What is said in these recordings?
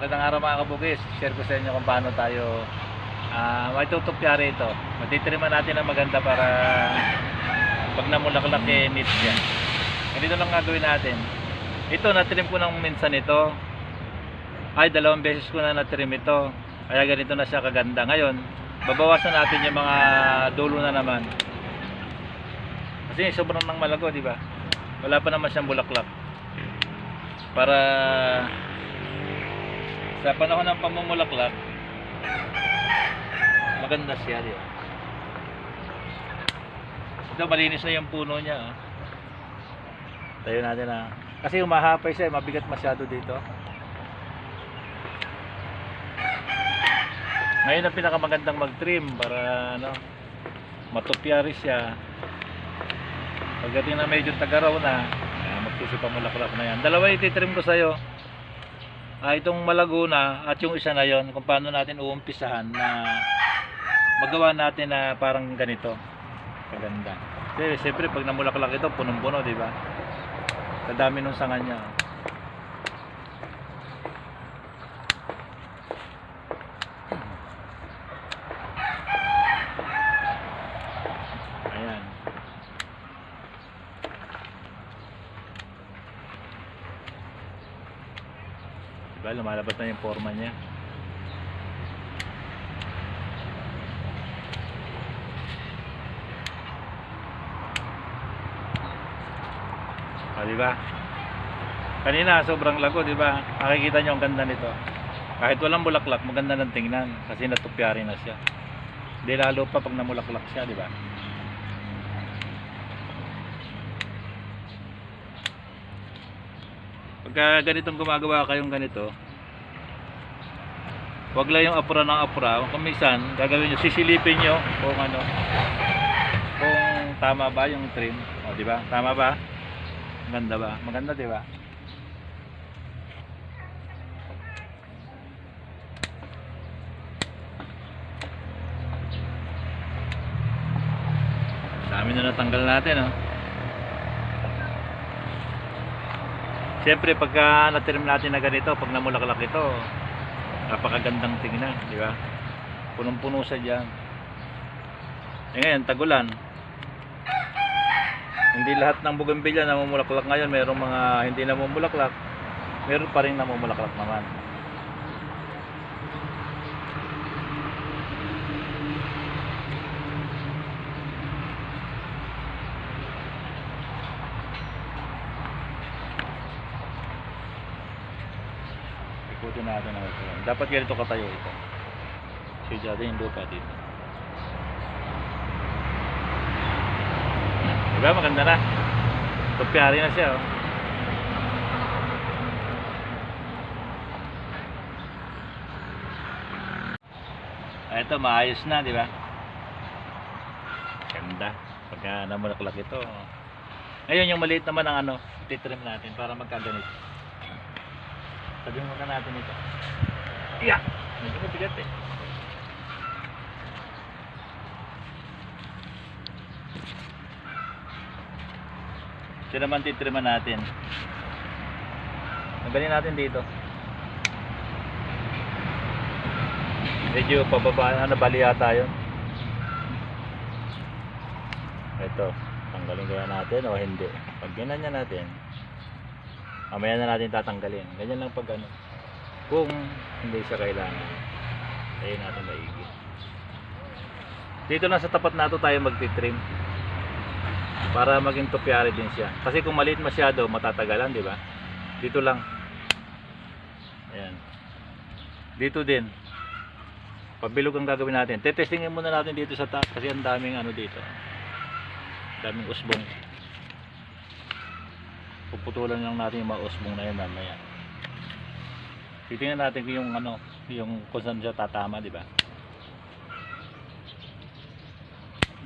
Magandang araw mga kabugis. Share ko sa inyo kung paano tayo uh, maitutupyari ito. Matitriman natin ng maganda para pag namulaklak eh neat siya. Ganito lang gagawin natin. Ito, natrim ko ng minsan ito. Ay, dalawang beses ko na natrim ito. Kaya ganito na siya kaganda. Ngayon, babawasan natin yung mga dulo na naman. Kasi sobrang nang malago, di ba? Wala pa naman siyang bulaklak. Para sa panahon ng pamumulaklak, maganda siya, ba? Ito, malinis na yung puno niya. ah. Tayo natin na. Kasi umahapay siya, eh, mabigat masyado dito. Ngayon ang pinakamagandang mag-trim para ano, matupyari siya. Pagdating na medyo tagaraw na, ayan, magsusipamulaklak na yan. Dalawa ititrim ko sa'yo. Ah, itong Malaguna at yung isa na yon kung paano natin uumpisahan na magawa natin na parang ganito. Kaganda. Kasi siyempre pag namulaklak ito, punong-puno, di ba? Kadami nung sanga niya. Ayan. Diba, lumalabas na yung forma niya. O, di ba? Kanina, sobrang lago, di ba? Makikita nyo ang ganda nito. Kahit walang bulaklak, maganda ng tingnan kasi natupyari na siya. Di lalo pa pag namulaklak siya, di Pagka ganitong gumagawa kayong ganito, wag lang yung apura ng apura. Kung minsan, gagawin nyo, sisilipin nyo kung ano, kung tama ba yung trim. O, di ba? Tama ba? Maganda ba? Maganda, di ba? Dami na natanggal natin, oh. Siyempre, pagka natrim natin na ganito, pag namulaklak ito, napakagandang tingnan, di ba? Punong-puno sa dyan. Eh ngayon, tagulan. Hindi lahat ng bougainvillea namumulaklak ngayon. Merong mga hindi namumulaklak. Meron pa rin namumulaklak naman. Natin ang ito. Dapat ganito katayo ito. Sudyado yung lupa dito. Diba maganda na? Tupyari na siya oh. Ah, ito maayos na, di ba? Ganda. Pagka namulaklak ito. Ngayon yung maliit naman ang ano, titrim natin para magkaganito. Sabi mo ka natin ito. Yeah! Medyo mabigat eh. Ito naman titriman natin. Tanggalin natin dito. Medyo pababa, ano, bali yata yun. Ito, tanggalin kaya natin o hindi. Pag ginanya natin, mamaya na natin tatanggalin. Ganyan lang pag ano. Kung hindi siya kailangan, ayun natin maigi. Dito lang sa tapat na to tayo magtitrim para maging tupyari din siya. Kasi kung maliit masyado, matatagalan, di ba? Dito lang. Ayan. Dito din. Pabilog ang gagawin natin. Tetestingin muna natin dito sa taas kasi ang daming ano dito. Daming usbong. Puputulan lang natin yung mga usbong na yun mamaya. Titingnan natin yung ano, yung kung saan siya tatama, di ba?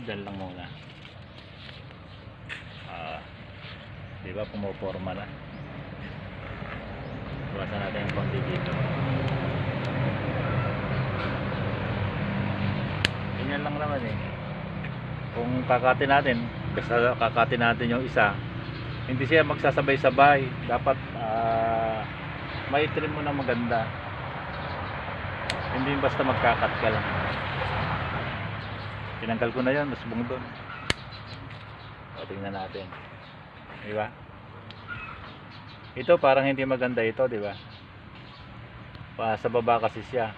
Diyan lang muna. Ah, di ba pumoporma na. Iwasan natin yung konti dito. Ganyan lang naman eh. Kung kakatin natin, basta kakatin natin yung isa, hindi siya magsasabay-sabay. Dapat ah, maitrim mo na maganda. Hindi basta magkakat ka lang. Tinanggal ko na yun, nasubong doon. O, tingnan natin. Di ba? Ito parang hindi maganda ito, di ba? Pa, sa baba kasi siya.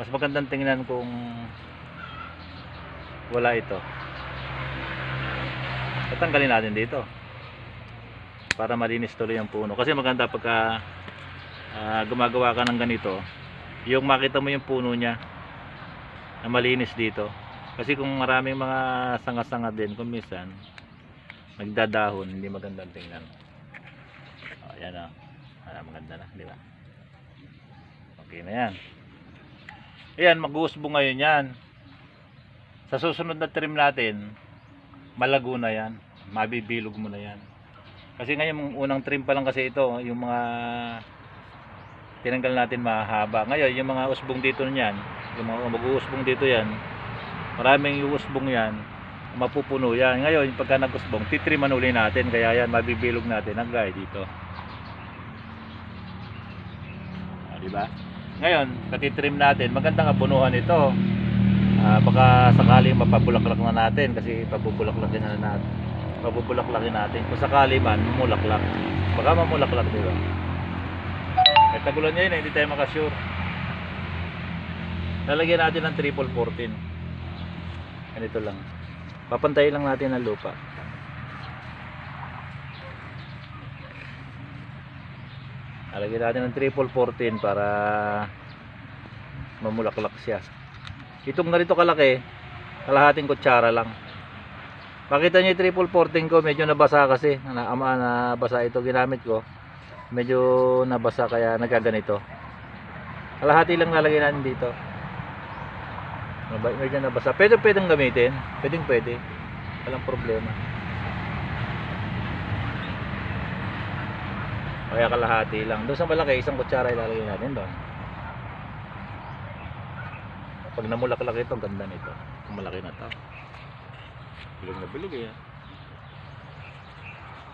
Mas magandang tingnan kung wala ito. Tatanggalin natin dito. Para malinis tuloy ang puno. Kasi maganda pagka ah, gumagawa ka ng ganito, yung makita mo yung puno niya na malinis dito. Kasi kung maraming mga sanga-sanga din, kung minsan, nagdadahon, hindi magandang tingnan. O, yan o. Ah, maganda na, di ba? Okay na yan. Ayan, mag-uusbo ngayon yan. Sa susunod na trim natin, malago na yan. Mabibilog mo na yan. Kasi ngayon, unang trim pa lang kasi ito, yung mga tinanggal natin mahaba. Ngayon, yung mga usbong dito niyan, yung mga mag-uusbong dito yan, maraming yung usbong yan, mapupuno yan. Ngayon, pagka nag-usbong, titriman uli natin, kaya yan, mabibilog natin ang gaya dito. Ah, di ba? Ngayon, katitrim natin, magandang abunuhan ito. Ah, baka sakaling mapabulaklak na natin kasi pabubulaklakin na natin. Pabubulaklakin natin. Kung sakali man, mamulaklak. Baka mamulaklak, di ba? Eh, tagulan niya yun, eh, hindi tayo makasure. Lalagyan natin ng triple 14. Ganito lang. Papantayin lang natin ang lupa. Lalagyan natin ng triple 14 para mamulaklak siya. Itong ganito kalaki, kalahating kutsara lang. Pakita niyo yung triple 14 ko, medyo nabasa kasi. Na, ama, nabasa ito ginamit ko. Medyo nabasa kaya nagkaganito. Kalahati lang lalagyan natin dito. Medyo nabasa. Pwede pwedeng gamitin. Pwedeng pwede. Walang problema. Kaya kalahati lang. Doon sa malaki, isang kutsara ilalagay natin doon. Pag namulaklak ito, ganda nito. Malaki na to. Bilog na bilog eh.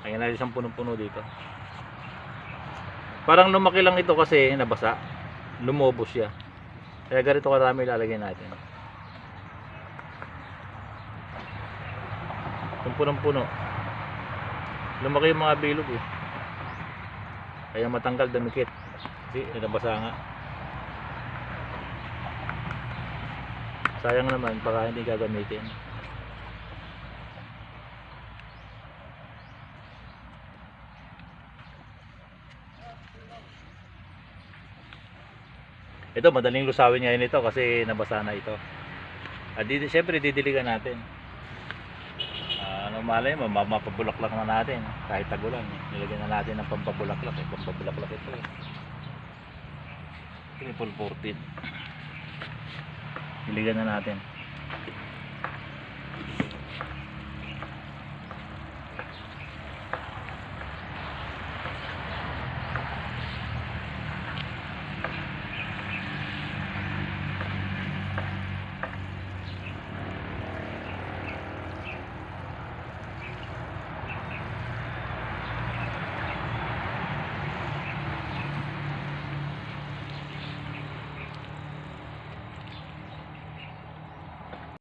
Ayan na isang punong-puno dito. Parang lumaki lang ito kasi nabasa. Lumobo siya. Kaya ganito karami ilalagay natin. Itong punong-puno. Lumaki yung mga bilog eh. Kaya matanggal dumikit. Kasi nabasa nga. Sayang naman baka hindi gagamitin. Ito madaling lusawin ngayon ito kasi nabasa na ito. At di, siyempre didiligan natin. Ah, ano malay mo, ma- mapabulaklak na natin kahit tagulan. Eh. Nilagyan na natin ng pampabulaklak eh. Pampabulaklak ito eh. Triple 14. Diligan na natin.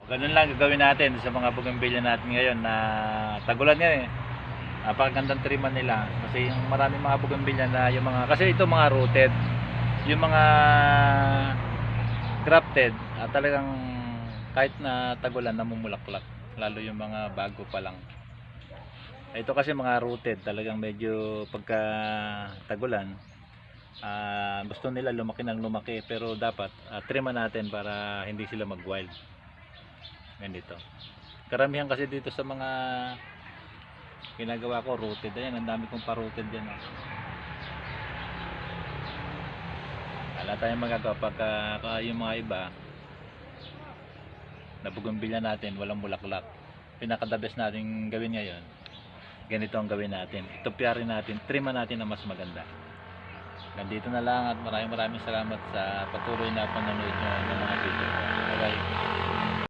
Ganun lang gagawin natin sa mga bougainvillea natin ngayon na tagulan yan eh. Napakagandang triman nila. Kasi yung maraming mga bougainvillea na yung mga kasi ito mga rooted. Yung mga grafted ah, talagang kahit na tagulan namumulaklak. Lalo yung mga bago pa lang. Ito kasi mga rooted talagang medyo pagka tagulan ah, gusto nila lumaki ng lumaki. Pero dapat ah, triman natin para hindi sila mag-wild ganito karamihan kasi dito sa mga ginagawa ko rooted. Ayan ang dami kong pa-rooted yan oh. wala tayong magagawa. Pagka ka- yung mga iba nabugumbilya natin walang bulaklak. Pinaka the natin gawin ngayon ganito ang gawin natin. Itupyarin natin triman natin na mas maganda. Nandito na lang at maraming maraming salamat sa patuloy na panonood nyo ng mga video. Bye bye